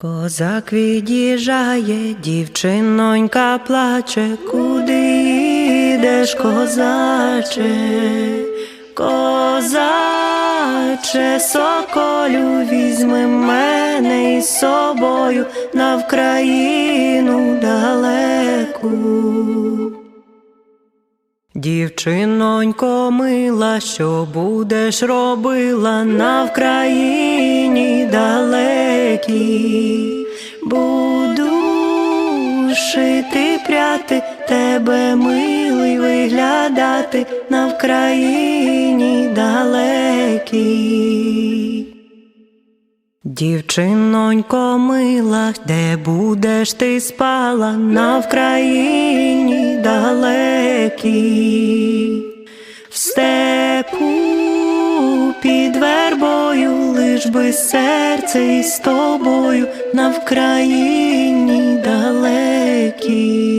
Козак від'їжджає, дівчинонька плаче, куди йдеш, козаче, козаче, соколю, візьми мене із собою на Вкраїну далеку. Дівчинонько мила, що будеш робила на Вкраїні далекій, буду шити пряти, тебе милий виглядати на Вкраїні далекій. Дівчинонько мила, де будеш ти спала на Вкраїні далекій, в степу під вербою, би серце із тобою на Вкраїні далекій.